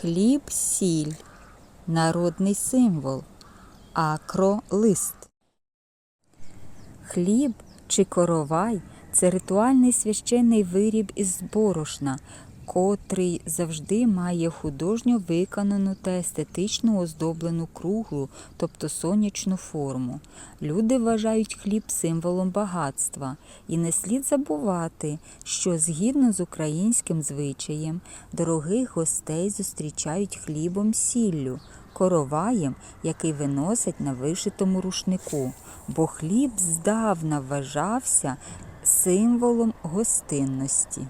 Хліб, сіль, народний символ, акролист. Хліб чи коровай це ритуальний священний виріб із борошна, котрий завжди має художньо виконану та естетично оздоблену круглу, тобто сонячну форму. Люди вважають хліб символом багатства, і не слід забувати, що згідно з українським звичаєм дорогих гостей зустрічають хлібом сіллю, короваєм, який виносять на вишитому рушнику, бо хліб здавна вважався символом гостинності.